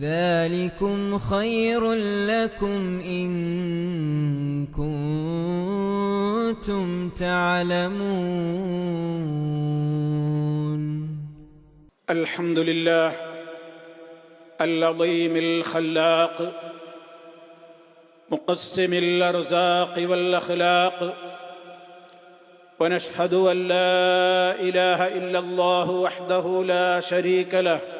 ذلكم خير لكم إن كنتم تعلمون. الحمد لله العظيم الخلاق مقسم الأرزاق والأخلاق ونشهد أن لا إله إلا الله وحده لا شريك له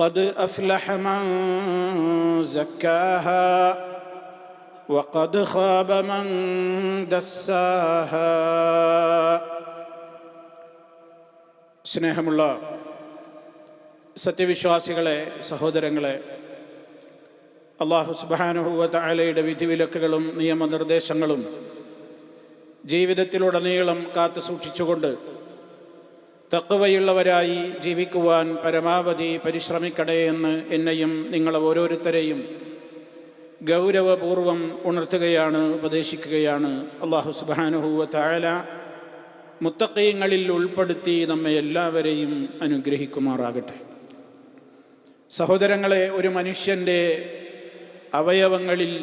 قد افلح من زكاها وقد خاب من دساها സ്നേഹമുള്ള സത്യവിശ്വാസികളെ സഹോദരങ്ങളെ അള്ളാഹു സുബാനുഹൂവ താലയുടെ വിധിവിലക്കുകളും നിയമനിർദ്ദേശങ്ങളും ജീവിതത്തിലുടനീളം കാത്തു സൂക്ഷിച്ചുകൊണ്ട് തക്കവയുള്ളവരായി ജീവിക്കുവാൻ പരമാവധി പരിശ്രമിക്കണേ എന്ന് എന്നെയും നിങ്ങളെ ഓരോരുത്തരെയും ഗൗരവപൂർവം ഉണർത്തുകയാണ് ഉപദേശിക്കുകയാണ്. അള്ളാഹു സുബാനുഹൂവ താല മുത്തക്കയങ്ങളിൽ ഉൾപ്പെടുത്തി നമ്മെ എല്ലാവരെയും അനുഗ്രഹിക്കുമാറാകട്ടെ. സഹോദരങ്ങളെ ഒരു മനുഷ്യന്റെ അവയവങ്ങളിൽ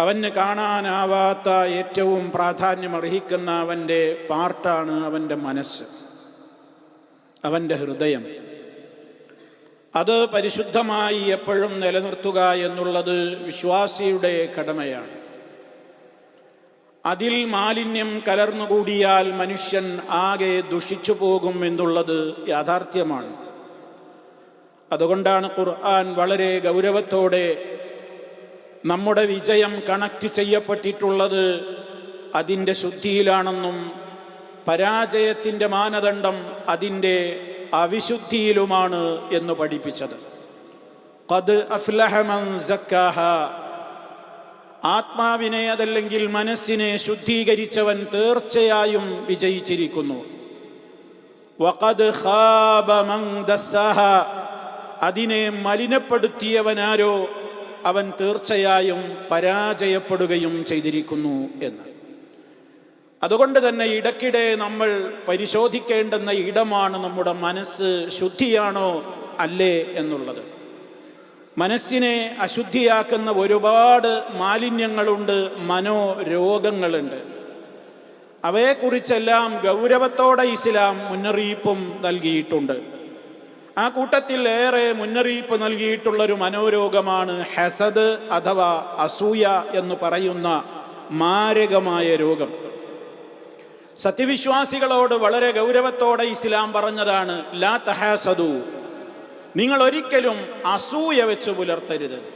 അവന് കാണാനാവാത്ത ഏറ്റവും പ്രാധാന്യം പ്രാധാന്യമർഹിക്കുന്ന അവന്റെ പാർട്ടാണ് അവന്റെ മനസ്സ് അവന്റെ ഹൃദയം. അത് പരിശുദ്ധമായി എപ്പോഴും നിലനിർത്തുക എന്നുള്ളത് വിശ്വാസിയുടെ കടമയാണ്. അതിൽ മാലിന്യം കലർന്നുകൂടിയാൽ മനുഷ്യൻ ആകെ ദുഷിച്ചു പോകും എന്നുള്ളത് യാഥാർത്ഥ്യമാണ്. അതുകൊണ്ടാണ് ഖുർആൻ വളരെ ഗൗരവത്തോടെ നമ്മുടെ വിജയം കണക്ട് ചെയ്യപ്പെട്ടിട്ടുള്ളത് അതിന്റെ ശുദ്ധിയിലാണെന്നും പരാജയത്തിന്റെ മാനദണ്ഡം അതിന്റെ അവിശുദ്ധിയിലുമാണ് എന്ന് പഠിപ്പിച്ചത്. കത് അഫ്ലഹമൻസക്കാഹ ആത്മാവിനെ അതല്ലെങ്കിൽ മനസ്സിനെ ശുദ്ധീകരിച്ചവൻ തീർച്ചയായും വിജയിച്ചിരിക്കുന്നു. ഖാബ മൻ അതിനെ മലിനപ്പെടുത്തിയവനാരോ അവൻ തീർച്ചയായും പരാജയപ്പെടുകയും ചെയ്തിരിക്കുന്നു എന്ന്. അതുകൊണ്ട് തന്നെ ഇടയ്ക്കിടെ നമ്മൾ പരിശോധിക്കേണ്ടുന്ന ഇടമാണ് നമ്മുടെ മനസ്സ് ശുദ്ധിയാണോ അല്ലേ എന്നുള്ളത്. മനസ്സിനെ അശുദ്ധിയാക്കുന്ന ഒരുപാട് മാലിന്യങ്ങളുണ്ട് മനോരോഗങ്ങളുണ്ട്. അവയെക്കുറിച്ചെല്ലാം ഗൗരവത്തോടെ ഇസ്ലാം മുന്നറിയിപ്പും നൽകിയിട്ടുണ്ട്. ആ കൂട്ടത്തിൽ ഏറെ മുന്നറിയിപ്പ് നൽകിയിട്ടുള്ള ഒരു മനോരോഗമാണ് ഹസദ് അഥവാ അസൂയ എന്ന് പറയുന്ന മാരകമായ രോഗം. സത്യവിശ്വാസികളോട് വളരെ ഗൗരവത്തോടെ ഇസ്ലാം പറഞ്ഞതാണ് ലാ തഹാസദു. നിങ്ങൾ ഒരിക്കലും അസൂയ വെച്ച് പുലർത്തരുത്.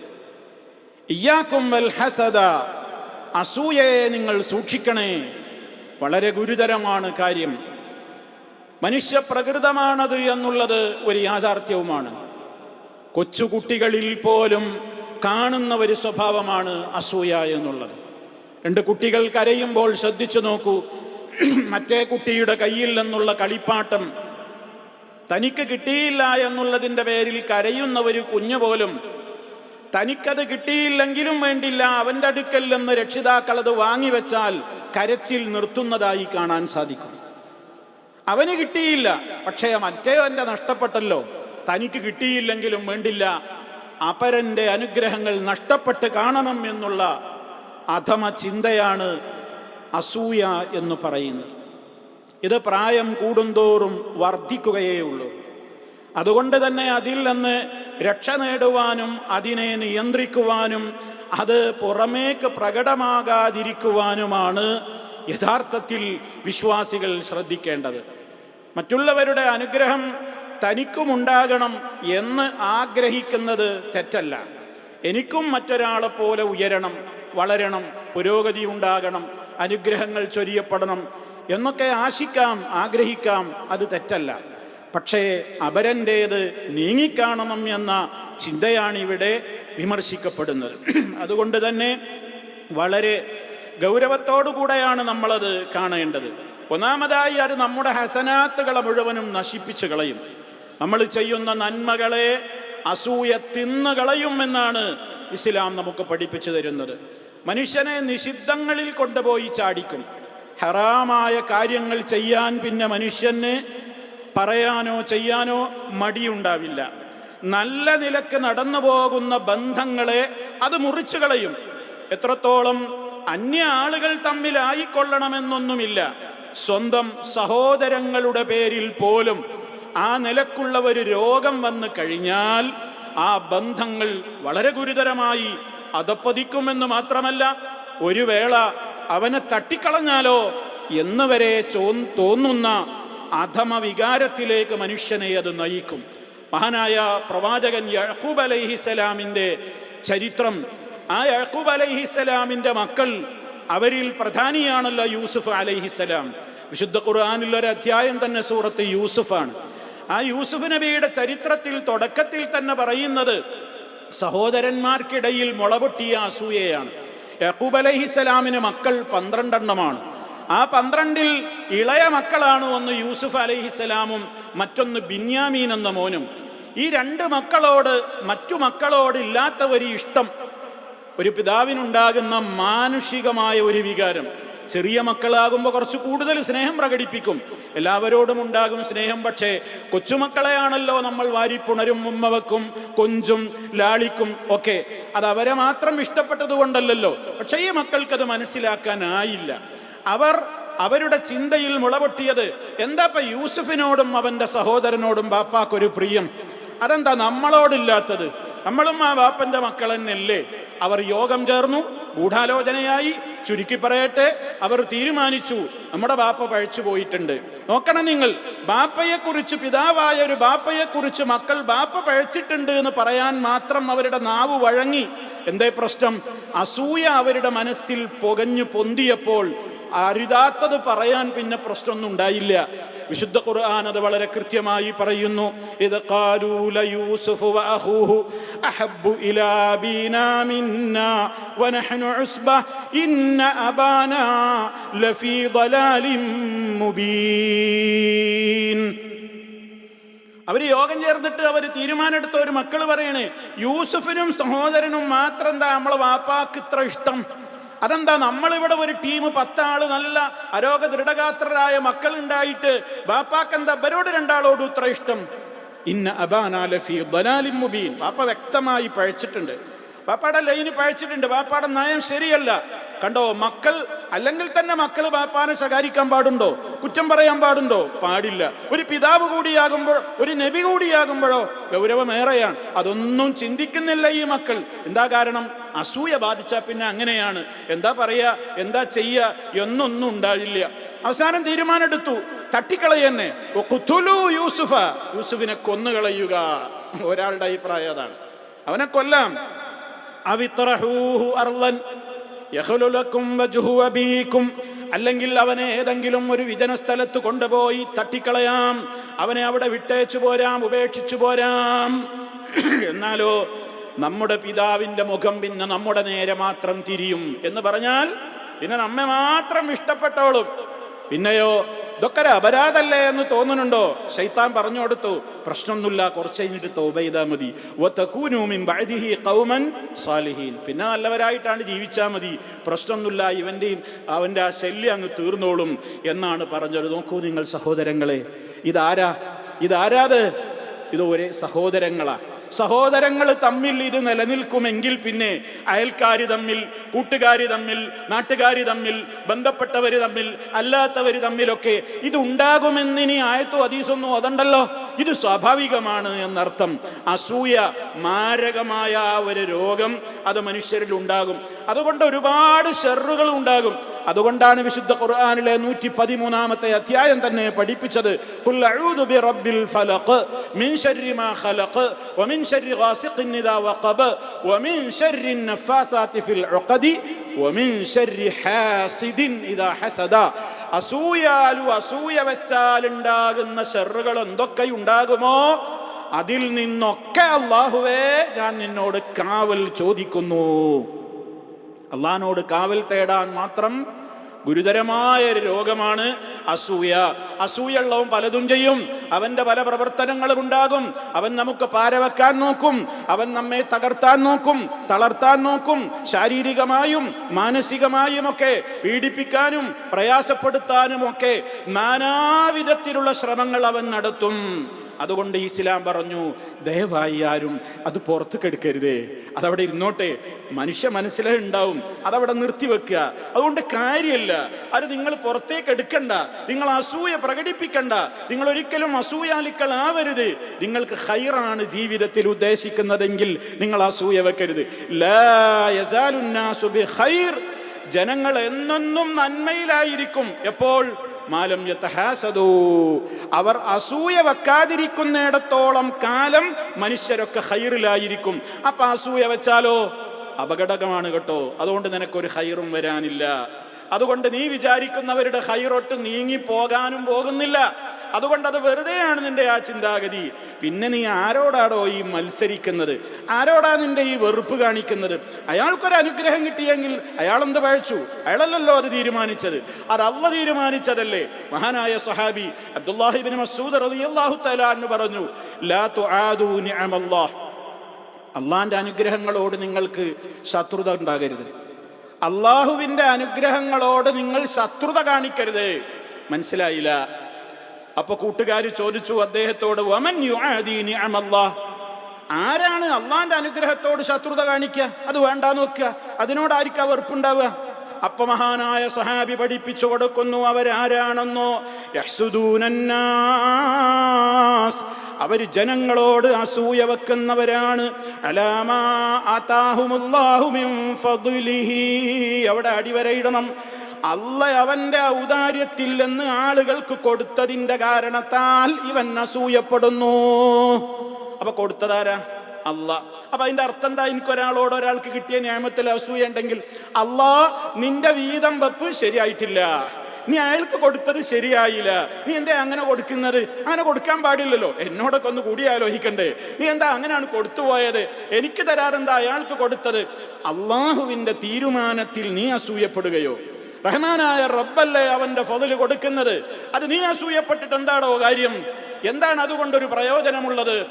ഇയാക്കും വൽ ഹസദ അസൂയയെ നിങ്ങൾ സൂക്ഷിക്കണേ. വളരെ ഗുരുതരമാണ് കാര്യം. മനുഷ്യപ്രകൃതമാണത് എന്നുള്ളത് ഒരു യാഥാർത്ഥ്യവുമാണ്. കൊച്ചുകുട്ടികളിൽ പോലും കാണുന്ന ഒരു സ്വഭാവമാണ് അസൂയ എന്നുള്ളത്. രണ്ട് കുട്ടികൾ കരയുമ്പോൾ ശ്രദ്ധിച്ചു നോക്കൂ. മറ്റേ കുട്ടിയുടെ കയ്യിൽ നിന്നുള്ള കളിപ്പാട്ടം തനിക്ക് കിട്ടിയില്ല എന്നുള്ളതിന്റെ പേരിൽ കരയുന്ന ഒരു കുഞ്ഞു പോലും തനിക്കത് കിട്ടിയില്ലെങ്കിലും വേണ്ടില്ല അവന്റെ അടുക്കൽ നിന്ന് രക്ഷിതാക്കൾ അത് വാങ്ങിവെച്ചാൽ കരച്ചിൽ നിർത്തുന്നതായി കാണാൻ സാധിക്കും. അവന് കിട്ടിയില്ല. പക്ഷേ മറ്റേ എന്റെ നഷ്ടപ്പെട്ടല്ലോ. തനിക്ക് കിട്ടിയില്ലെങ്കിലും വേണ്ടില്ല. അപരന്റെ അനുഗ്രഹങ്ങൾ നഷ്ടപ്പെട്ട് കാണണം എന്നുള്ള അധമ ചിന്തയാണ് അസൂയ എന്ന് പറയുന്നത്. ഇത് പ്രായം കൂടുന്തോറും വർദ്ധിക്കുകയേ ഉള്ളൂ. അതുകൊണ്ട് തന്നെ അതിൽ നിന്ന് രക്ഷ നേടുവാനും അതിനെ നിയന്ത്രിക്കുവാനും അത് പുറമേക്ക് പ്രകടമാകാതിരിക്കുവാനുമാണ് യഥാർത്ഥത്തിൽ വിശ്വാസികൾ ശ്രദ്ധിക്കേണ്ടത്. മറ്റുള്ളവരുടെ അനുഗ്രഹം തനിക്കുമുണ്ടാകണം എന്ന് ആഗ്രഹിക്കുന്നത് തെറ്റല്ല. എനിക്കും മറ്റൊരാളെ പോലെ ഉയരണം വളരണം പുരോഗതി ഉണ്ടാകണം അനുഗ്രഹങ്ങൾ ചൊരിയപ്പെടണം എന്നൊക്കെ ആശിക്കാം ആഗ്രഹിക്കാം അത് തെറ്റല്ല. പക്ഷേ അപരന്റേത് നീങ്ങിക്കാണണം എന്ന ചിന്തയാണിവിടെ വിമർശിക്കപ്പെടുന്നത്. അതുകൊണ്ട് തന്നെ വളരെ ഗൗരവത്തോടുകൂടെയാണ് നമ്മളത് കാണേണ്ടത്. ഒന്നാമതായി അത് നമ്മുടെ ഹസനാത്തുകളെ മുഴുവനും നശിപ്പിച്ചു കളയും. നമ്മൾ ചെയ്യുന്ന നന്മകളെ അസൂയ തിന്നു കളയും എന്നാണ് ഇസ്ലാം നമുക്ക് പഠിപ്പിച്ചു തരുന്നത്. മനുഷ്യനെ നിഷിദ്ധങ്ങളിൽ കൊണ്ടുപോയി ചാടിക്കും. ഹറാമായ കാര്യങ്ങൾ ചെയ്യാൻ പിന്നെ മനുഷ്യന് പറയാനോ ചെയ്യാനോ മടിയുണ്ടാവില്ല. നല്ല നിലയ്ക്ക് നടന്നു പോകുന്ന ബന്ധങ്ങളെ അത് മുറിച്ചു കളയും. എത്രത്തോളം അന്യ ആളുകൾ തമ്മിലായിക്കൊള്ളണമെന്നൊന്നുമില്ല സ്വന്തം സഹോദരങ്ങളുടെ പേരിൽ പോലും ആ നിലക്കുള്ള ഒരു രോഗം വന്നു കഴിഞ്ഞാൽ ആ ബന്ധങ്ങൾ വളരെ ഗുരുതരമായി അതപ്പതിക്കുമെന്ന് മാത്രമല്ല ഒരു വേള അവനെ തട്ടിക്കളഞ്ഞാലോ എന്ന് വരെ തോന്നുന്ന അധമ വികാരത്തിലേക്ക് മനുഷ്യനെ അത് നയിക്കും. മഹാനായ പ്രവാചകൻ യഴക്കൂബ് അലൈഹിസലാമിന്റെ ചരിത്രം ആ യഹൂബ് അലൈഹിസലാമിന്റെ മക്കൾ അവരിൽ പ്രധാനിയാണല്ലോ യൂസുഫ് അലൈഹിസലാം വിശുദ്ധ ഖുർആാനിൽ ഒരു അധ്യായം തന്നെ സൂറത്ത് യൂസുഫാണ്. ആ യൂസുഫ് നബിയുടെ ചരിത്രത്തിൽ തുടക്കത്തിൽ തന്നെ പറയുന്നത് സഹോദരന്മാർക്കിടയിൽ മുളപൊട്ടിയ അസൂയയാണ്. യക്കൂബ് അലൈഹിസലാമിന് മക്കൾ പന്ത്രണ്ടെണ്ണമാണ്. ആ പന്ത്രണ്ടിൽ ഇളയ മക്കളാണ് ഒന്ന് യൂസുഫ് അലൈഹിസലാമും മറ്റൊന്ന് ബിന്യാമീൻ എന്ന മോനും. ഈ രണ്ട് മക്കളോട് മറ്റു മക്കളോട് ഇല്ലാത്ത ഒരു ഇഷ്ടം ഒരു പിതാവിനുണ്ടാകുന്ന മാനുഷികമായ ഒരു വികാരം. ചെറിയ മക്കളാകുമ്പോൾ കുറച്ച് കൂടുതൽ സ്നേഹം പ്രകടിപ്പിക്കും. എല്ലാവരോടും ഉണ്ടാകും സ്നേഹം. പക്ഷേ കൊച്ചുമക്കളെയാണല്ലോ നമ്മൾ വാരിപ്പുണരും ഉമ്മവക്കും കൊഞ്ചും ലാളിക്കും ഒക്കെ. അത് അവരെ മാത്രം ഇഷ്ടപ്പെട്ടത് കൊണ്ടല്ലല്ലോ പക്ഷേ ഈ മക്കൾക്കത് മനസ്സിലാക്കാനായില്ല. അവർ അവരുടെ ചിന്തയിൽ മുളപൊട്ടിയത് എന്താപ്പ യൂസുഫിനോടും അവന്റെ സഹോദരനോടും ബാപ്പാക്കൊരു പ്രിയം? അതെന്താ നമ്മളോടില്ലാത്തത്? നമ്മളും ആ ബാപ്പന്റെ മക്കൾ തന്നെയല്ലേ അവർ യോഗം ചേർന്നു ഗൂഢാലോചനയായി. ചുരുക്കി പറയട്ടെ അവർ തീരുമാനിച്ചു നമ്മുടെ ബാപ്പ പഴച്ചു പോയിട്ടുണ്ട്. നോക്കണം നിങ്ങൾ ബാപ്പയെക്കുറിച്ച് പിതാവായ ഒരു ബാപ്പയെക്കുറിച്ച് മക്കൾ ബാപ്പ പഴച്ചിട്ടുണ്ട് എന്ന് പറയാൻ മാത്രം അവരുടെ നാവ് വഴങ്ങി. എന്തേ പ്രശ്നം? അസൂയ അവരുടെ മനസ്സിൽ പൊകഞ്ഞു പൊന്തിയപ്പോൾ അരുതാത്തത് പറയാൻ പിന്നെ പ്രശ്നമൊന്നും ഉണ്ടായില്ല. വിശുദ്ധ ഖുർആൻ അത് വളരെ കൃത്യമായി പറയുന്നു. ഇത് ഖാലൂല യൂസുഫ് വഅഖൂഹു അഹബ്ബു ഇലാ ബീനാ മിന്നാ വനഹ്നു ഉസ്ബ ഇന്ന അബാനാ ലഫീ ദലാലിൻ മുബീൻ. അവർ യോഗം ചേർന്നിട്ട് അവർ തീരുമാനമെടുത്ത ഒരു മക്കൾ പറയണേ യൂസുഫിനും സഹോദരനും മാത്രം എന്താ നമ്മളെ വാപ്പാക്ക് ഇത്ര ഇഷ്ടം? അതെന്താ? നമ്മളിവിടെ ഒരു ടീം പത്താൾ നല്ല അരോഗ ദൃഢഗാത്രരായ മക്കൾ ഉണ്ടായിട്ട് ബാപ്പാക്ക് രണ്ടാളോട് ഇത്ര ഇഷ്ടം. ഇന്ന അബാനാലഫി ദലാലിൻ മുബീൻ. ബാപ്പ വ്യക്തമായി പഴച്ചിട്ടുണ്ട്. ബാപ്പാടെ ലൈന് പഴച്ചിട്ടുണ്ട്. ബാപ്പാടെ നയം ശരിയല്ല. കണ്ടോ? മക്കൾ അല്ലെങ്കിൽ തന്നെ മക്കൾ ബാപ്പാനെ ശകാരിക്കാൻ പാടുണ്ടോ? കുറ്റം പറയാൻ പാടുണ്ടോ? പാടില്ല. ഒരു പിതാവ് കൂടിയാകുമ്പോൾ ഒരു നബി കൂടിയാകുമ്പോഴോ ഗൗരവമേറെയാണ്. അതൊന്നും ചിന്തിക്കുന്നില്ല ഈ മക്കൾ. എന്താ കാരണം? അസൂയ ബാധിച്ചാൽ പിന്നെ അങ്ങനെയാണ്. എന്താ പറയുക എന്താ ചെയ്യുക എന്നൊന്നും ഉണ്ടായില്ല അവസാനം തീരുമാനമെടുത്തു. തട്ടിക്കളയെന്നെ. യൂസുഫ. യൂസുഫിനെ കൊന്നുകളയുക. ഒരാളുടെ അഭിപ്രായം അതാണ്. അവനെ കൊല്ലാം. അല്ലെങ്കിൽ അവനെ ഏതെങ്കിലും ഒരു വിജന സ്ഥലത്ത് കൊണ്ടുപോയി തട്ടിക്കളയാം. അവനെ അവിടെ വിട്ടേച്ചു പോരാം ഉപേക്ഷിച്ചു പോരാം. എന്നാലോ നമ്മുടെ പിതാവിന്റെ മുഖം പിന്നെ നമ്മുടെ നേരെ മാത്രം തിരിയും എന്ന് പറഞ്ഞാൽ പിന്നെ നമ്മെ മാത്രം ഇഷ്ടപ്പെട്ടവളും. പിന്നെയോ ഇതൊക്കെ ഒരു അപരാധല്ലേ എന്ന് തോന്നുന്നുണ്ടോ? ശൈത്താൻ പറഞ്ഞു കൊടുത്തു പ്രശ്നമൊന്നുമില്ല കുറച്ച് കഴിഞ്ഞിട്ട് തോബ ചെയ്താൽ മതി. സാലിഹീൻ. പിന്നെ നല്ലവരായിട്ടാണ് ജീവിച്ചാൽ മതി. പ്രശ്നമൊന്നുമില്ല ഇവന്റെയും അവന്റെ ആ ശല്യം അങ്ങ് തീർന്നോളും എന്നാണ് പറഞ്ഞത്. നോക്കൂ നിങ്ങൾ സഹോദരങ്ങളെ ഇതാരാ? ഇതാരാത്? ഇത് ഒരേ സഹോദരങ്ങളാ. സഹോദരങ്ങൾ തമ്മിൽ ഇത് നിലനിൽക്കുമെങ്കിൽ പിന്നെ അയൽക്കാർ തമ്മിൽ കൂട്ടുകാർ തമ്മിൽ നാട്ടുകാർ തമ്മിൽ ബന്ധപ്പെട്ടവർ തമ്മിൽ അല്ലാത്തവർ തമ്മിലൊക്കെ ഇതുണ്ടാകുമെന്നിനി ആയത്തോ അതീസൊന്നും അതുണ്ടല്ലോ. ഇത് സ്വാഭാവികമാണ് എന്നർത്ഥം. അസൂയ മാരകമായ ഒരു രോഗം അത് മനുഷ്യരിൽ ഉണ്ടാകും അതുകൊണ്ട് ഒരുപാട് ഷെറുകൾ ഉണ്ടാകും. അതുകൊണ്ടാണ് വിശുദ്ധ ഖുർആാനിലെ നൂറ്റി പതിമൂന്നാമത്തെ അധ്യായം തന്നെ പഠിപ്പിച്ചത്. അസൂയാലു അസൂയ വെച്ചാൽ ഉണ്ടാകുന്ന ഷെറുകൾ എന്തൊക്കെ ഉണ്ടാകുമോ? അതിൽ നിന്നൊക്കെ അള്ളാഹുവേ ഞാൻ നിന്നോട് കാവൽ ചോദിക്കുന്നു. അള്ളഹാനോട് കാവൽ തേടാൻ മാത്രം ഗുരുതരമായ ഒരു രോഗമാണ് അസൂയ. അസൂയുള്ളവൻ പലതും ചെയ്യും. അവന്റെ പല പ്രവർത്തനങ്ങളും ഉണ്ടാകും. അവൻ നമുക്ക് പാരവെക്കാൻ നോക്കും. അവൻ നമ്മെ തകർത്താൻ നോക്കും. തളർത്താൻ നോക്കും. ശാരീരികമായും മാനസികമായും ഒക്കെ പീഡിപ്പിക്കാനും പ്രയാസപ്പെടുത്താനും ഒക്കെ നാനാവിധത്തിലുള്ള ശ്രമങ്ങൾ അവൻ നടത്തും. അതുകൊണ്ട് ഇസ്ലാം പറഞ്ഞു ദയവായി ആരും അത് പുറത്ത് കെടുക്കരുതേ. അതവിടെ ഇരുന്നോട്ടെ. മനുഷ്യ മനസ്സിലെ ഉണ്ടാവും. അതവിടെ നിർത്തിവെക്കുക അതുകൊണ്ട് കാര്യമില്ല അത് നിങ്ങൾ പുറത്തേക്ക് എടുക്കണ്ട. നിങ്ങൾ അസൂയ പ്രകടിപ്പിക്കണ്ട. നിങ്ങൾ ഒരിക്കലും അസൂയാലിക്കളാവരുത് നിങ്ങൾക്ക് ഹൈറാണ് ജീവിതത്തിൽ ഉദ്ദേശിക്കുന്നതെങ്കിൽ നിങ്ങൾ അസൂയ വെക്കരുത്. ജനങ്ങൾ എന്നെന്നും നന്മയിലായിരിക്കും. എപ്പോൾ? മാലം യതഹാസദൂ. അവർ അസൂയ വെക്കാതിരിക്കുന്നിടത്തോളം കാലം മനുഷ്യരൊക്കെ ഹൈറിലായിരിക്കും അപ്പൊ അസൂയ വെച്ചാലോ? അപകടകമാണ് കേട്ടോ. അതുകൊണ്ട് നിനക്കൊരു ഹൈറും വരാനില്ല. അതുകൊണ്ട് നീ വിചാരിക്കുന്നവരുടെ ഹൈറൊട്ട് നീങ്ങി പോകാനും പോകുന്നില്ല. അതുകൊണ്ട് അത് വെറുതെയാണ് നിന്റെ ആ ചിന്താഗതി. പിന്നെ നീ ആരോടാടോ ഈ മത്സരിക്കുന്നത്? ആരോടാ നിന്റെ ഈ വെറുപ്പ് കാണിക്കുന്നത്? അയാൾക്കൊരു അനുഗ്രഹം കിട്ടിയെങ്കിൽ അയാൾ എന്ത് പഴച്ചു അയാളല്ലല്ലോ അത് തീരുമാനിച്ചത്. അത് അല്ല തീരുമാനിച്ചതല്ലേ? മഹാനായ സഹാബി അബ്ദുല്ലാഹിബിൻ മസൂദ് റളിയല്ലാഹു തആല എന്ന് പറഞ്ഞു ലാ തുആദു അനുഗ്രഹങ്ങളോട് നിങ്ങൾക്ക് ശത്രുത ഉണ്ടാകരുത്. അള്ളാഹുവിന്റെ അനുഗ്രഹങ്ങളോട് നിങ്ങൾ ശത്രുത കാണിക്കരുത്. മനസ്സിലായില്ല? അപ്പൊ കൂട്ടുകാർ ചോദിച്ചു അദ്ദേഹത്തോട് വമൻ ആരാണ് അള്ളാന്റെ അനുഗ്രഹത്തോട് ശത്രുത കാണിക്കുക? അത് വേണ്ടാന്ന് വെക്കുക. അതിനോടായിരിക്കും ആ വെറുപ്പുണ്ടാവുക. അപ്പൊ മഹാനായ സഹാബി പഠിപ്പിച്ചു കൊടുക്കുന്നു അവരാരാണെന്നോ? യഹ്സുദൂനന്നാസ്. അവർ ജനങ്ങളോട് അസൂയ വെക്കുന്നവരാണ്. അലാമാ അവിടെ അടിവരയിടണം. അല്ല അവന്റെ ഔദാര്യത്തിൽ നിന്ന് ആളുകൾക്ക് കൊടുത്തതിന്റെ കാരണത്താൽ ഇവൻ അസൂയപ്പെടുന്നു. അപ്പൊ കൊടുത്തതാരാ? അല്ല. അപ്പൊ അതിന്റെ അർത്ഥം എന്താ എനിക്ക് ഒരാളോട് ഒരാൾക്ക് കിട്ടിയ ന്യായമത്തിൽ അസൂയ ഉണ്ടെങ്കിൽ അല്ലാ നിന്റെ വീതം വെപ്പ് ശരിയായിട്ടില്ല. നീ അയാൾക്ക് കൊടുത്തത് ശരിയായില്ല. നീ എന്താ അങ്ങനെ കൊടുക്കുന്നത്? അങ്ങനെ കൊടുക്കാൻ പാടില്ലല്ലോ. എന്നോടൊക്കെ ഒന്ന് കൂടി ആലോചിക്കണ്ടേ. നീ എന്താ അങ്ങനെയാണ് കൊടുത്തുപോയത് എനിക്ക് തരാറെന്താ അയാൾക്ക് കൊടുത്തത്? അള്ളാഹുവിന്റെ തീരുമാനത്തിൽ നീ അസൂയപ്പെടുകയോ? റഹ്മാനായ റബ്ബല്ലേ അവന്റെ ഫതിൽ കൊടുക്കുന്നത്. അത് നീ അസൂയപ്പെട്ടിട്ട് എന്താണോ കാര്യം? എന്താണ് അതുകൊണ്ടൊരു പ്രയോജനമുള്ളത്?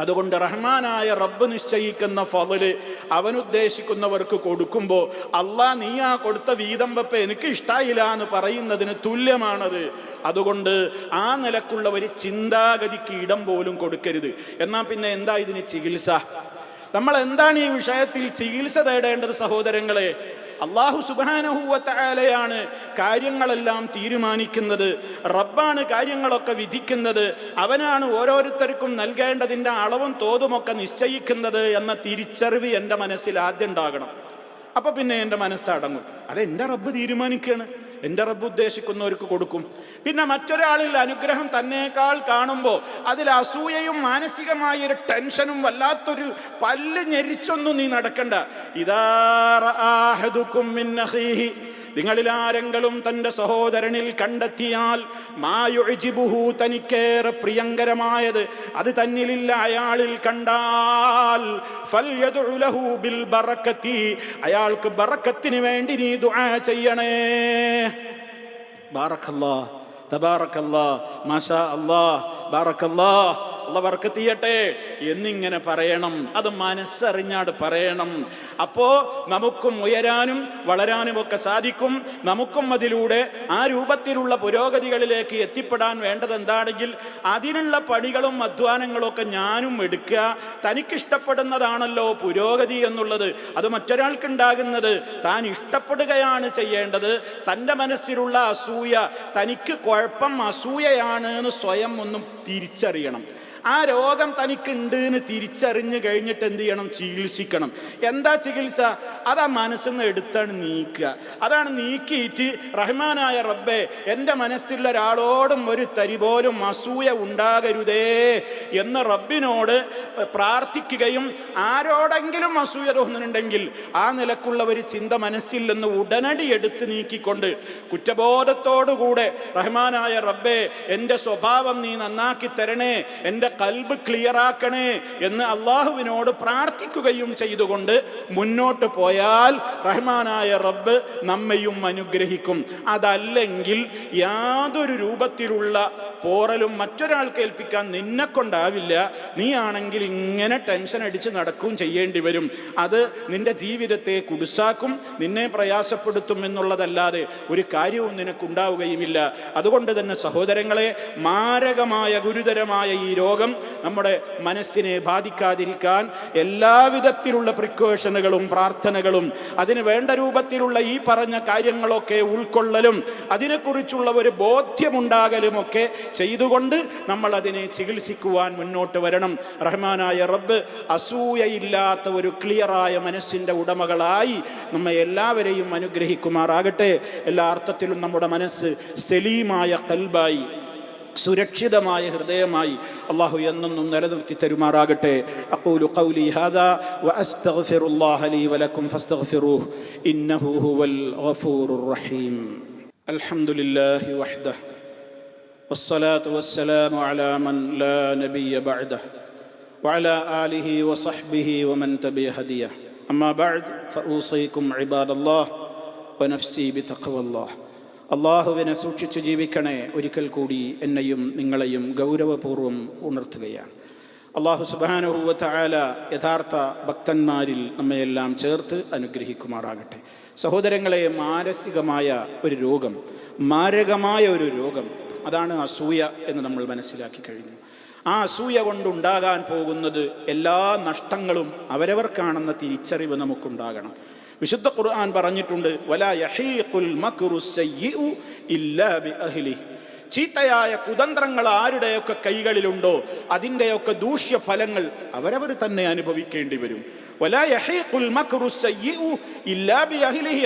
അതുകൊണ്ട് റഹ്മാനായ റബ്ബ് നിശ്ചയിക്കുന്ന ഫതിൽ അവനുദ്ദേശിക്കുന്നവർക്ക് കൊടുക്കുമ്പോൾ അള്ളാ നീ ആ കൊടുത്ത വീതം വെപ്പ് എനിക്ക് ഇഷ്ടായില്ല എന്ന് പറയുന്നതിന് തുല്യമാണത്. അതുകൊണ്ട് ആ നിലക്കുള്ള ഒരു ചിന്താഗതിക്ക് ഇടം പോലും കൊടുക്കരുത്. എന്നാൽ പിന്നെ എന്താ ഇതിന് ചികിത്സ? നമ്മൾ എന്താണ് ഈ വിഷയത്തിൽ ചികിത്സ തേടേണ്ടത് സഹോദരങ്ങളെ? അള്ളാഹു സുബാനഹൂവത്തായാലയാണ് കാര്യങ്ങളെല്ലാം തീരുമാനിക്കുന്നത്. റബ്ബാണ് കാര്യങ്ങളൊക്കെ വിധിക്കുന്നത്. അവനാണ് ഓരോരുത്തർക്കും നൽകേണ്ടതിന്റെ അളവും തോതുമൊക്കെ നിശ്ചയിക്കുന്നത് എന്ന തിരിച്ചറിവ് എന്റെ മനസ്സിൽ ആദ്യം ഉണ്ടാകണം. അപ്പൊ പിന്നെ എന്റെ മനസ്സടങ്ങും അതെന്റെ റബ്ബ് തീരുമാനിക്കുകയാണ് എന്റെ റബ്ബ് ഉദ്ദേശിക്കുന്നവർക്ക് കൊടുക്കും. പിന്നെ മറ്റൊരാളിൽ അനുഗ്രഹം തന്നേക്കാൾ കാണുമ്പോൾ അതിൽ അസൂയയും മാനസികമായ ഒരു ടെൻഷനും വല്ലാത്തൊരു പല്ല് ഞെരിച്ചൊന്നും നീ നടക്കണ്ട. ഇതാ ആരെങ്കിലും തന്റെ സഹോദരനിൽ കണ്ടെത്തിയാൽ മായുജിബുഹു തനിക്കേറെ പ്രിയങ്കരമായത് അത് തന്നിലില്ല അയാളിൽ കണ്ടാൽ. ബിൽ ബറക്കത്തി. അയാൾക്ക് ബറക്കത്തിന് വേണ്ടി നീ ദുആ ചെയ്യണേ. ബാറക്കല്ലാ തബാറക്കല്ലാ മാഷാ അല്ലാ ബാറക്കല്ലാ അല്ല ബർക്കത്ത് ചെയ്യട്ടെ എന്നിങ്ങനെ പറയണം. അത് മനസ്സറിഞ്ഞാട് പറയണം. അപ്പോ നമുക്കും ഉയരാനും വളരാനും ഒക്കെ സാധിക്കും. നമുക്കും അതിലൂടെ ആ രൂപത്തിലുള്ള പുരോഗതികളിലേക്ക് എത്തിപ്പെടാൻ വേണ്ടത് എന്താണെങ്കിൽ അതിനുള്ള പണികളും അധ്വാനങ്ങളും ഒക്കെ ഞാനും എടുക്കുക. തനിക്കിഷ്ടപ്പെടുന്നതാണല്ലോ പുരോഗതി എന്നുള്ളത്. അത് മറ്റൊരാൾക്കുണ്ടാകുന്നത്. താൻ ഇഷ്ടപ്പെടുകയാണ് ചെയ്യേണ്ടത്. തന്റെ മനസ്സിലുള്ള അസൂയ തനിക്ക് കുഴപ്പം അസൂയയാണ് എന്ന് സ്വയം ഒന്നും തിരിച്ചറിയണം. ആ രോഗം തനിക്കുണ്ട് എന്ന് തിരിച്ചറിഞ്ഞ് കഴിഞ്ഞിട്ട് എന്ത് ചെയ്യണം? ചികിത്സിക്കണം. എന്താ ചികിത്സ? അത് മനസ്സിൽ നിന്ന് എടുത്താണ് നീക്കുക. അതാണ് നീക്കിയിട്ട് റഹ്മാനായ റബ്ബെ എന്റെ മനസ്സിലുള്ള ഒരാളോടും ഒരു തരി പോലും അസൂയ ഉണ്ടാകരുതേ എന്ന് റബ്ബിനോട് പ്രാർത്ഥിക്കുകയും ആരോടെങ്കിലും അസൂയ തോന്നുന്നുണ്ടെങ്കിൽ ആ നിലക്കുള്ള ഒരു ചിന്ത മനസ്സിൽ നിന്ന് ഉടനടി എടുത്ത് നീക്കിക്കൊണ്ട് കുറ്റബോധത്തോടുകൂടെ റഹ്മാനായ റബ്ബെ എന്റെ സ്വഭാവം നീ നന്നാക്കി തരണേ എന്റെ കൽബ് ക്ലിയറാക്കണേ എന്ന് അള്ളാഹുവിനോട് പ്രാർത്ഥിക്കുകയും ചെയ്തുകൊണ്ട് മുന്നോട്ട് പോയാൽ റഹ്മാനായ റബ്ബ് നമ്മയും അനുഗ്രഹിക്കും. അതല്ലെങ്കിൽ യാതൊരു രൂപത്തിലുള്ള പോറലും മറ്റൊരാൾക്ക് ഏൽപ്പിക്കാൻ നിന്നെ കൊണ്ടാവില്ല. നീ ആണെങ്കിൽ ഇങ്ങനെ ടെൻഷൻ അടിച്ച് നടക്കുകയും ചെയ്യേണ്ടി വരും. അത് നിന്റെ ജീവിതത്തെ കുടുസാക്കും നിന്നെ പ്രയാസപ്പെടുത്തും എന്നുള്ളതല്ലാതെ ഒരു കാര്യവും നിനക്കുണ്ടാവുകയുമില്ല. അതുകൊണ്ട് തന്നെ സഹോദരങ്ങളെ മാരകമായ ഗുരുതരമായ ഈ രോഗം നമ്മുടെ മനസ്സിനെ ബാധിക്കാതിരിക്കാൻ എല്ലാവിധത്തിലുള്ള പ്രിക്കോഷനുകളും പ്രാർത്ഥനകളും അതിന് വേണ്ട രൂപത്തിലുള്ള ഈ പറഞ്ഞ കാര്യങ്ങളൊക്കെ ഉൾക്കൊള്ളലും അതിനെക്കുറിച്ചുള്ള ഒരു ബോധ്യമുണ്ടാകലും ഒക്കെ ചെയ്തുകൊണ്ട് നമ്മൾ അതിനെ ചികിത്സിക്കുവാൻ മുന്നോട്ട് വരണം. റഹ്മാനായ റബ്ബ് അസൂയയില്ലാത്ത ഒരു ക്ലിയറായ മനസ്സിന്റെ ഉടമകളായി നമ്മെ എല്ലാവരെയും അനുഗ്രഹിക്കുമാറാകട്ടെ. എല്ലാ അർത്ഥത്തിലും നമ്മുടെ മനസ്സ് സലീമായ കൽബായി. സുരക്ഷിതമായ ഹൃദയമായി അള്ളാഹു എന്നെന്നും നിലനിർത്തി തരുമാറാകട്ടെ അഖൂലു ഖൗലി ഹാദാ വഅസ്തഗ്ഫിറുല്ലാഹ ലീ വലക്കും ഫസ്തഗ്ഫിറൂഹ് ഇന്നഹു ഹുവൽ ഗഫൂറുർ റഹീം അൽഹംദുലില്ലാഹി വഹ്ദഹു والصلاة والسلام على من لا نبي بعده وعلى آله وصحبه ومن تبع هديه أما بعد فأوصيكم عباد الله ونفسي بتقوى الله അള്ളാഹുവിനെ സൂക്ഷിച്ചു ജീവിക്കണേ ഒരിക്കൽ കൂടി എന്നെയും നിങ്ങളെയും ഗൗരവപൂർവം ഉണർത്തുകയാണ്. അള്ളാഹു സുബാനുഭൂവത്ത ആല യഥാർത്ഥ ഭക്തന്മാരിൽ നമ്മയെല്ലാം ചേർത്ത് അനുഗ്രഹിക്കുമാറാകട്ടെ. സഹോദരങ്ങളെ മാനസികമായ ഒരു രോഗം മാരകമായ ഒരു രോഗം അതാണ് അസൂയ എന്ന് നമ്മൾ മനസ്സിലാക്കി കഴിഞ്ഞു. ആ അസൂയ കൊണ്ടുണ്ടാകാൻ പോകുന്നത് എല്ലാ നഷ്ടങ്ങളും അവരവർക്കാണെന്ന തിരിച്ചറിവ് നമുക്കുണ്ടാകണം. വിശുദ്ധ ഖുർആൻ പറഞ്ഞിട്ടുണ്ട് വലാ യഹീഖുൽ മക്റു സയ്യിഉ ഇല്ലാ ബി അഹ്ലിഹി ചീത്തയായ കുതന്ത്രങ്ങൾ ആരുടെയൊക്കെ കൈകളിലുണ്ടോ അതിന്റെയൊക്കെ ദൂഷ്യഫലങ്ങൾ അവരവർ തന്നെ അനുഭവിക്കേണ്ടി വരും.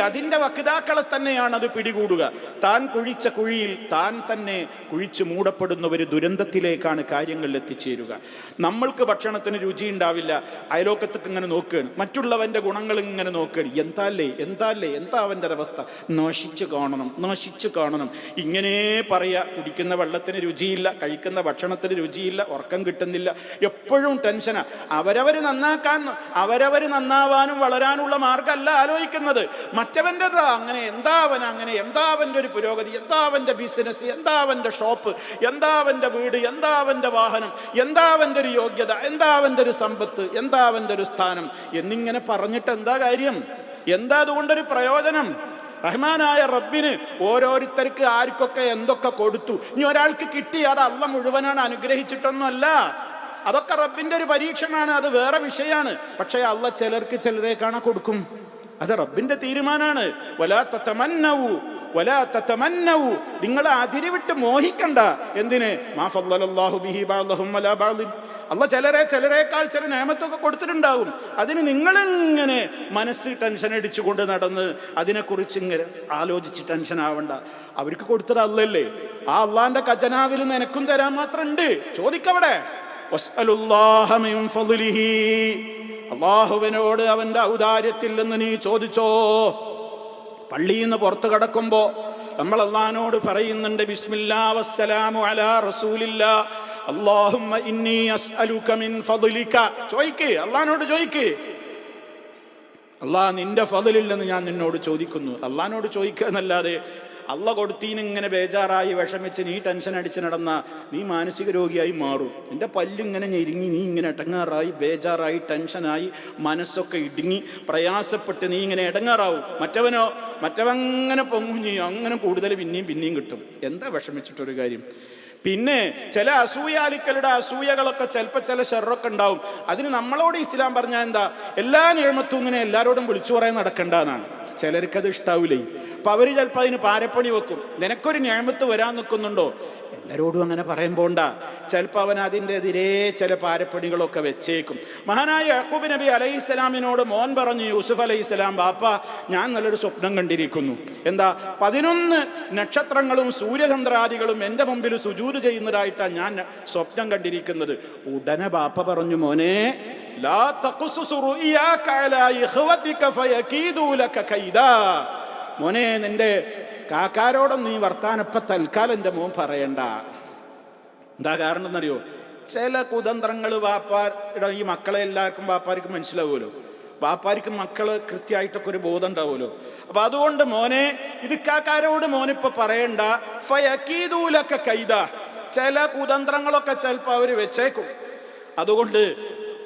അതിന്റെ വക്താക്കളെ തന്നെയാണ് അത് പിടികൂടുക. താൻ കുഴിച്ച കുഴിയിൽ താൻ തന്നെ കുഴിച്ച് ഒരു ദുരന്തത്തിലേക്കാണ് കാര്യങ്ങൾ എത്തിച്ചേരുക. നമ്മൾക്ക് ഭക്ഷണത്തിന് രുചി ഉണ്ടാവില്ല. അയലോക്കത്തേക്ക് ഇങ്ങനെ നോക്കുകയാണ്. മറ്റുള്ളവന്റെ ഗുണങ്ങൾ ഇങ്ങനെ നോക്കുകയാണ്. എന്താല്ലേ എന്താല്ലേ എന്താ അവന്റെ അവസ്ഥ നശിച്ചു കാണണം നശിച്ചു കാണണം. ഇങ്ങനെ പറയാ കുടിക്കുന്ന വെള്ളത്തിന് രുചിയില്ല കഴിക്കുന്ന ഭക്ഷണത്തിന് രുചിയില്ല ഉറക്കം കിട്ടുന്നില്ല എപ്പോഴും ടെൻഷനാണ് അവരവർ നന്നാക്കാൻ അവരവർ നന്നാവാനും വളരാനുള്ള മാർഗമല്ല ആലോചിക്കുന്നത്. മറ്റവന്റെതാ അങ്ങനെ എന്താ അവൻ അങ്ങനെ? എന്താ അവന്റെ ഒരു പുരോഗതി? എന്താ അവന്റെ ബിസിനസ് എന്താ അവന്റെ ഷോപ്പ് എന്താ അവന്റെ വീട്? എന്താ അവന്റെ വാഹനം? എന്താ അവന്റെ ഒരു യോഗ്യത? എന്താ അവന്റെ ഒരു സമ്പത്ത്? എന്താ അവന്റെ ഒരു സ്ഥാനം? എന്നിങ്ങനെ പറഞ്ഞിട്ട് എന്താ കാര്യം? എന്താ അതുകൊണ്ടൊരു പ്രയോജനം? റഹ്മാനായ റബ്ബിന് ഓരോരുത്തർക്ക് ആർക്കൊക്കെ എന്തൊക്കെ കൊടുത്തു. ഇനി ഒരാൾക്ക് കിട്ടി അത് അല്ല മുഴുവനാണ് അനുഗ്രഹിച്ചിട്ടൊന്നുമല്ല. അതൊക്കെ റബ്ബിന്റെ ഒരു പരീക്ഷണമാണ് അത് വേറെ വിഷയമാണ്. പക്ഷേ അല്ല ചിലർക്ക് ചിലരെ കാണാൻ കൊടുക്കും. അത് റബ്ബിന്റെ തീരുമാനമാണ്. വലാത്ത തമന്നവു വലാത്ത തമന്നവു നിങ്ങൾ അതിരിവിട്ട് മോഹിക്കണ്ട. എന്തിന്? മാ ബിഹി ബഅദഹും വലാ ബഅദിൻ. അല്ല ചിലരെ ചിലരെക്കാൾ ചില നിയമത്തൊക്കെ കൊടുത്തിട്ടുണ്ടാകും അതിന് നിങ്ങളിങ്ങനെ മനസ്സിൽ ടെൻഷൻ അടിച്ചുകൊണ്ട് നടന്ന് അതിനെക്കുറിച്ച് ഇങ്ങനെ ആലോചിച്ച് ടെൻഷൻ ആവണ്ട. അവർക്ക് കൊടുത്തത് അല്ലല്ലേ ആ അള്ളാന്റെ ഖജനാവിൽ നിനക്കും തരാൻ മാത്രം ഉണ്ട് ചോദിക്കവിടെ. അള്ളാഹുവിനോട് അവന്റെ ഔദാര്യത്തിൽ നിന്ന് നീ ചോദിച്ചോ? പള്ളിയിൽ നിന്ന് പുറത്ത് കടക്കുമ്പോൾ നമ്മൾ അള്ളഹാനോട് പറയുന്നുണ്ട് ബിസ്മില്ലാ വസ്സലാമു അലാ റസൂലില്ലാ. അല്ലാഹുമ്മ ഇന്നി അസ്അലുക മിൻ അള്ളഹാനോട് ചോദിക്ക് അള്ളാഹ് നിന്റെ ഫതിലിൽ നിന്ന് ഞാൻ നിന്നോട് ചോദിക്കുന്നു. അള്ളഹാനോട് ചോദിക്കുക എന്നല്ലാതെ അള്ള കൊടുത്തീനിങ്ങനെ ബേജാറായി വിഷമിച്ച് നീ ടെൻഷൻ അടിച്ച് നടന്ന നീ മാനസിക രോഗിയായി മാറും. നിന്റെ പല്ലിങ്ങനെ ഞെരുങ്ങി നീ ഇങ്ങനെ ഇടങ്ങാറായി ബേജാറായി ടെൻഷനായി മനസ്സൊക്കെ ഇടുങ്ങി പ്രയാസപ്പെട്ട് നീ ഇങ്ങനെ ഇടങ്ങാറാവും മറ്റവനോ മറ്റവങ്ങനെ പൊങ്ങും ചെയ്യും. അങ്ങനെ കൂടുതൽ പിന്നെയും പിന്നെയും കിട്ടും. എന്താ വിഷമിച്ചിട്ടൊരു കാര്യം? പിന്നെ ചില അസൂയാലിക്കളുടെ അസൂയകളൊക്കെ ചിലപ്പോൾ ചില ഷെറൊക്കെ ഉണ്ടാവും. അതിന് നമ്മളോട് ഇസ്ലാം പറഞ്ഞാൽ എന്താ? എല്ലാ നിയമത്തും ഇങ്ങനെ എല്ലാവരോടും വിളിച്ചു പറയാൻ നടക്കണ്ട എന്നാണ്. ചിലർക്കത് ഇഷ്ടാവൂലേ. അപ്പം അവർ ചിലപ്പോൾ അതിന് പാരപ്പണി വെക്കും. നിനക്കൊരു ഞാമത്ത് വരാൻ നിൽക്കുന്നുണ്ടോ? എല്ലാവരോടും അങ്ങനെ പറയുമ്പോണ്ട ചിലപ്പോൾ അവൻ അതിന്റെ എതിരെ ചില പാരപ്പണികളൊക്കെ വെച്ചേക്കും. മഹാനായ യഹൂബ് നബി അലൈഹി സ്വലാമിനോട് മോൻ പറഞ്ഞു യൂസുഫ് അലൈഹി സ്വലാം ബാപ്പ ഞാൻ നല്ലൊരു സ്വപ്നം കണ്ടിരിക്കുന്നു. എന്താ പതിനൊന്ന് നക്ഷത്രങ്ങളും സൂര്യചന്ദ്രാദികളും എന്റെ മുമ്പിൽ സുജൂര് ചെയ്യുന്നതായിട്ടാണ് ഞാൻ സ്വപ്നം കണ്ടിരിക്കുന്നത്. ഉടനെ ബാപ്പ പറഞ്ഞു മോനെ ലാ മോനെ നിന്റെ കാക്കാരോടൊന്നും നീ വർത്താനപ്പ തൽക്കാലം എന്റെ മോൻ പറയണ്ട. എന്താ കാരണം എന്നറിയോ ചില കുതന്ത്രങ്ങൾ വാപ്പാരുടെ ഈ മക്കളെ എല്ലാവർക്കും വാപ്പാർക്ക് മനസ്സിലാവുമല്ലോ. വാപ്പാർക്ക് മക്കൾ കൃത്യമായിട്ടൊക്കെ ഒരു ബോധം ഉണ്ടാവുമല്ലോ. അപ്പൊ അതുകൊണ്ട് മോനെ ഇത് കാക്കാരോട് മോനിപ്പൊ പറയണ്ട. ഫയക്കീതൂലൊക്കെ കൈത ചില കുതന്ത്രങ്ങളൊക്കെ ചിലപ്പോൾ അവർ വെച്ചേക്കും. അതുകൊണ്ട്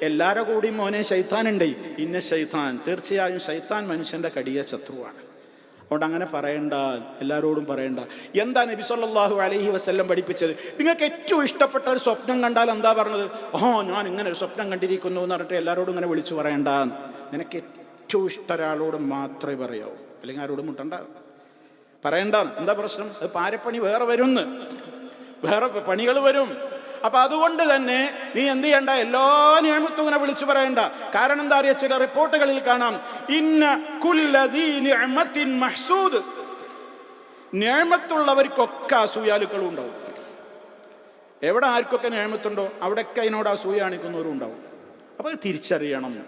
എല്ലാരും കൂടി മോനെ ശൈത്താനുണ്ട്. ഇന്ന ശൈത്താൻ. തീർച്ചയായും ശൈത്താൻ മനുഷ്യന്റെ കടിയ ശത്രുവാണ്. അതുകൊണ്ട് അങ്ങനെ പറയണ്ട എല്ലാവരോടും പറയണ്ട. എന്താ നബി സല്ലാഹു അലഹി വസ്ല്ലം പഠിപ്പിച്ചത്? നിങ്ങൾക്ക് ഏറ്റവും ഇഷ്ടപ്പെട്ട ഒരു സ്വപ്നം കണ്ടാൽ എന്താ പറഞ്ഞത്? ഓ ഞാൻ ഇങ്ങനെ ഒരു സ്വപ്നം കണ്ടിരിക്കുന്നു എന്ന് പറഞ്ഞിട്ട് എല്ലാവരോടും ഇങ്ങനെ വിളിച്ചു പറയണ്ട. നിനക്ക് ഏറ്റവും ഇഷ്ട ഒരാളോട് മാത്രമേ പറയാവൂ അല്ലെങ്കിൽ ആരോടും മുട്ടണ്ട. പറയണ്ട. എന്താ പ്രശ്നം? അത് പാരപ്പണി വേറെ വരുന്ന്. വേറെ പണികൾ വരും. അപ്പൊ അതുകൊണ്ട് തന്നെ നീ എന്ത് ചെയ്യണ്ട? എല്ലാ നിയമത്തും ഇങ്ങനെ വിളിച്ചു പറയണ്ട. കാരണം എന്താ അറിയാ? ചില റിപ്പോർട്ടുകളിൽ കാണാം. ഇന്ന കുല്ലദീ നിഅമത്തിൻ മഹ്സൂദ്. നിയമത്തുള്ളവർക്കൊക്കെ അസൂയാലുക്കളും ഉണ്ടാവും. എവിടെ ആർക്കൊക്കെ നിയമത്തുണ്ടോ അവിടെയൊക്കെ അതിനോട് അസൂയ കാണിക്കുന്നവരും ഉണ്ടാവും. അപ്പോൾ തിരിച്ചറിയണം.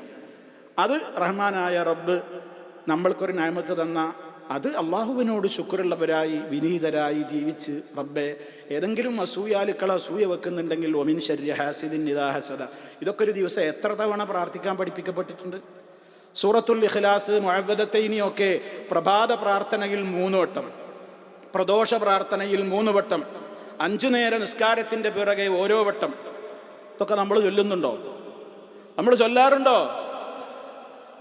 അത് റഹ്മാനായ റബ്ബ് നമ്മൾക്കൊരു ന്യായമത്ത് തന്ന അത് അള്ളാഹുവിനോട് ശുക്രുള്ളവരായി വിനീതരായി ജീവിച്ച് റബ്ബെ ഏതെങ്കിലും അസൂയാലുക്കൾ അസൂയ വെക്കുന്നുണ്ടെങ്കിൽ ഒമിൻ ശര്യ ഹാസിദിൻ നിദാഹസദ ഇതൊക്കെ ഒരു ദിവസം എത്ര തവണ പ്രാർത്ഥിക്കാൻ പഠിപ്പിക്കപ്പെട്ടിട്ടുണ്ട്? സൂറത്തുൽ ഇഖ്ലാസ് മുഅവ്വദത്തൈനിയൊക്കെ പ്രഭാത പ്രാർത്ഥനയിൽ മൂന്ന് വട്ടം പ്രദോഷ പ്രാർത്ഥനയിൽ മൂന്ന് വട്ടം അഞ്ചു നേര നിസ്കാരത്തിന്റെ പിറകെ ഓരോ വട്ടം. ഇതൊക്കെ നമ്മൾ ചൊല്ലുന്നുണ്ടോ? നമ്മൾ ചൊല്ലാറുണ്ടോ?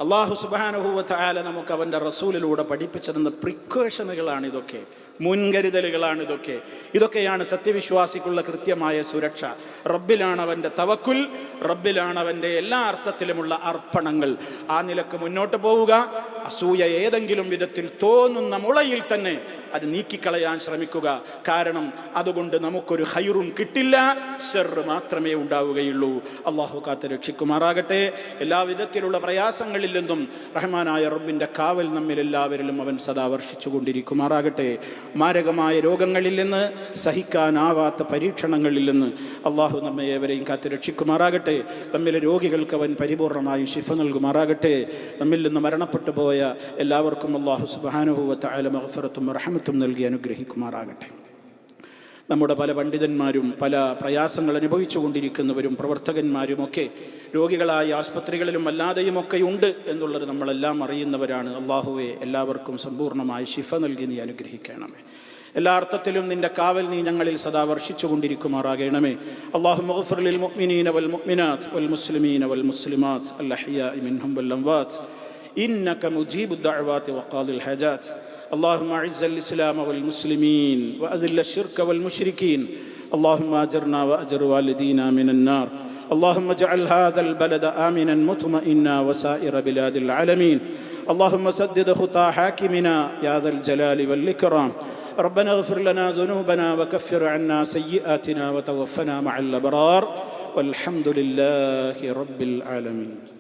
അള്ളാഹു സുബാനുഭൂവത്തായാല നമുക്ക് അവന്റെ റസൂലിലൂടെ പഠിപ്പിച്ചിരുന്ന പ്രിക്കോഷനുകളാണ് ഇതൊക്കെ മുൻകരുതലുകളാണ് ഇതൊക്കെ. ഇതൊക്കെയാണ് സത്യവിശ്വാസിക്കുള്ള കൃത്യമായ സുരക്ഷ. റബ്ബിലാണ് അവന്റെ തവക്കുൽ റബ്ബിലാണ് അവന്റെ എല്ലാ അർത്ഥത്തിലുമുള്ള അർപ്പണങ്ങൾ. ആ നിലയ്ക്ക് മുന്നോട്ട് പോവുക. അസൂയ ഏതെങ്കിലും വിധത്തിൽ തോന്നുന്ന മുളയിൽ തന്നെ അത് നീക്കിക്കളയാൻ ശ്രമിക്കുക. കാരണം അതുകൊണ്ട് നമുക്കൊരു ഹൈറും കിട്ടില്ല ഷെറ് മാത്രമേ ഉണ്ടാവുകയുള്ളൂ. അള്ളാഹു കാത്ത് രക്ഷിക്കുമാറാകട്ടെ. എല്ലാവിധത്തിലുള്ള പ്രയാസങ്ങളിൽ നിന്നും റഹ്മാനായ റബ്ബിന്റെ കാവൽ നമ്മിൽ എല്ലാവരിലും അവൻ സദാ വർഷിച്ചു കൊണ്ടിരിക്കുമാറാകട്ടെ മാരകമായ രോഗങ്ങളിൽ നിന്ന് സഹിക്കാനാവാത്ത പരീക്ഷണങ്ങളിൽ നിന്ന് അള്ളാഹു നമ്മെ ഏവരെയും കാത്ത് രക്ഷിക്കുമാറാകട്ടെ. നമ്മിലെ രോഗികൾക്ക് അവൻ പരിപൂർണമായും ശിഫ നൽകുമാറാകട്ടെ. നമ്മിൽ നിന്ന് മരണപ്പെട്ടു പോയ എല്ലാവർക്കും അള്ളാഹു സുബാനുഭവത്തെ അല മഹഫറത്തും റാഹമത്തും നൽകി അനുഗ്രഹിക്കുമാറാകട്ടെ. നമ്മുടെ പല പണ്ഡിതന്മാരും പല പ്രയാസങ്ങൾ അനുഭവിച്ചു കൊണ്ടിരിക്കുന്നവരും പ്രവർത്തകന്മാരുമൊക്കെ രോഗികളായി ആസ്പത്രികളിലും അല്ലാതെയുമൊക്കെ ഉണ്ട് എന്നുള്ളത് നമ്മളെല്ലാം അറിയുന്നവരാണ്. അള്ളാഹുവെ എല്ലാവർക്കും സമ്പൂർണമായി ശിഫ നൽകി നീ അനുഗ്രഹിക്കണമേ. എല്ലാ അർത്ഥത്തിലും നിന്റെ കാവൽ നീ ഞങ്ങളിൽ സദാ വർഷിച്ചു കൊണ്ടിരിക്കുമാറാകണമേ. അള്ളാഹു മുഅ്മിനീന വൽ മുഅ്മിനാത്ത് വൽ മുസ്ലിമീന വൽ മുസ്ലിമാത്ത് മിൻഹും വൽ ഇന്നക ഹജാത്ത്. اللهم أعز الإسلام والمسلمين وأذل الشرك والمشركين اللهم أجرنا وأجر والدينا من النار اللهم اجعل هذا البلد آمنا مطمئنا وسائر بلاد العالمين اللهم سدد خطى حاكمنا يا ذا الجلال والإكرام ربنا اغفر لنا ذنوبنا وكفر عنا سيئاتنا وتوفنا مع الأبرار والحمد لله رب العالمين